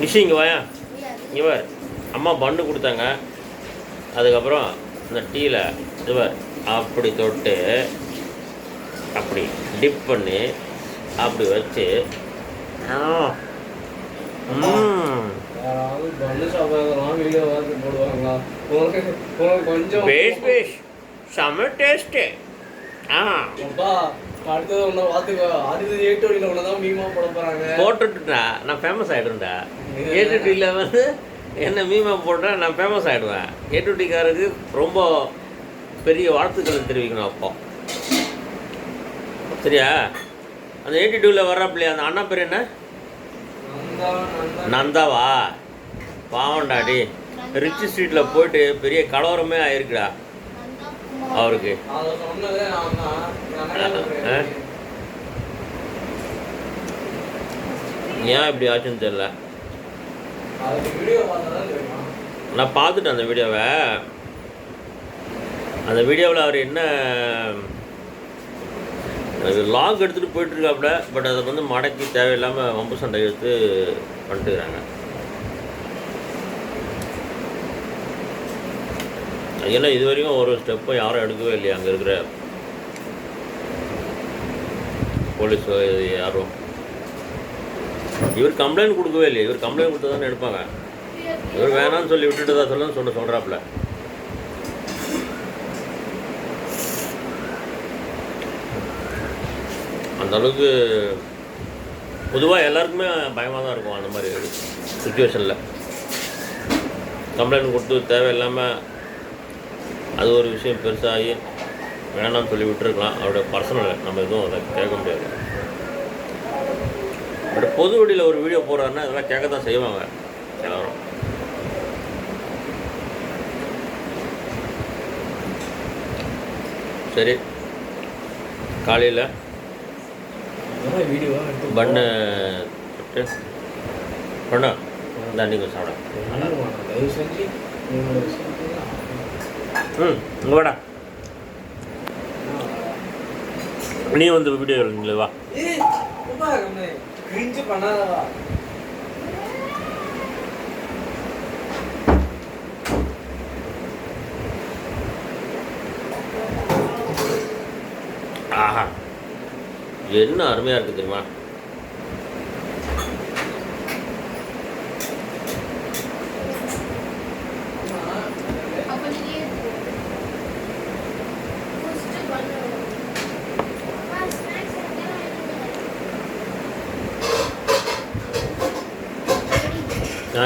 நிஷி இங்கே வாயா இங்கே பார். அம்மா பண்ணு கொடுத்தாங்க. அதுக்கப்புறம் இந்த டீயில் இதுவர் அப்படி தொட்டு அப்படி டிப் பண்ணி அப்படி வச்சு. பேஷ் பேஷ் செம்ம டேஸ்ட்டு ஆ. அடுத்தது ஒன்று பார்த்துக்கோ. அடுத்தது ஏட்டு வழியில் ஒன்று தான் மீமா போட போகிறாங்க போட்டுட்டுடா நான் ஃபேமஸ் ஆகிடும்டா வந்து என்ன மீமா போட்டால் நான் ஃபேமஸ் ஆகிடுவேன் ஏடிடிக்காரருக்கு ரொம்ப பெரிய வாழ்த்துக்களை தெரிவிக்கணும் அப்போ. சரியா? அந்த ஏடி டூவில் வர்றாப்பிள்ளையா அந்த அண்ணா பேர் என்ன? நந்தாவா? பாவண்டாடி ரிச் ஸ்ட்ரீட்டில் போயிட்டு பெரிய கலவரமே ஆயிருக்குடா. அவருக்கு? ஏன் இப்படி ஆச்சுன்னு தெரியுமா? நான் பார்த்துட்டேன் அந்த வீடியோவை அந்த வீடியோவில் அவர் என்ன அது லாக் எடுத்துகிட்டு போயிட்டுருக்காப்புல பட் அதை வந்து மடக்கி தேவையில்லாமல் வம்பு சண்டை எடுத்து பண்ணிட்டுக்கிறாங்க ஏன்னா இது வரைக்கும் ஒரு ஸ்டெப்பும் யாரும் எடுக்கவே இல்லையா அங்கே இருக்கிற போலீஸ் யாரும். இவர் கம்ப்ளைண்ட் கொடுக்கவே இல்லையா. இவர் கம்ப்ளைண்ட் கொடுத்து தானே எடுப்பாங்க. இவர் வேணாம்னு சொல்லி விட்டுட்டு தான் சொல்ல சொல்ல சொல்கிறாப்புல அந்த அளவுக்கு பொதுவாக எல்லாருக்குமே பயமாக தான் இருக்கும் அந்த மாதிரி சுச்சுவேஷனில் கம்ப்ளைண்ட் கொடுத்து தேவையில்லாமல் அது ஒரு விஷயம் பெருசாகி வேணாம்னு சொல்லி விட்டுருக்கலாம். அவருடைய பர்சனல் நம்ம எதுவும் அதை கேட்க முடியாது. பட் பொது வழியில் ஒரு வீடியோ போடுறாருன்னா இதெல்லாம் கேட்க தான் செய்வாங்க எல்லாரும். சரி. காலையில் பண்ணு. பண்ணா. இந்த நீங்கள் சாப்பிட. ம் வாடா. நீ வந்து வீடியோ எடுங்களே வா. ஆஹா. என்ன அருமையாக இருக்குது தெரியுமா? ஆ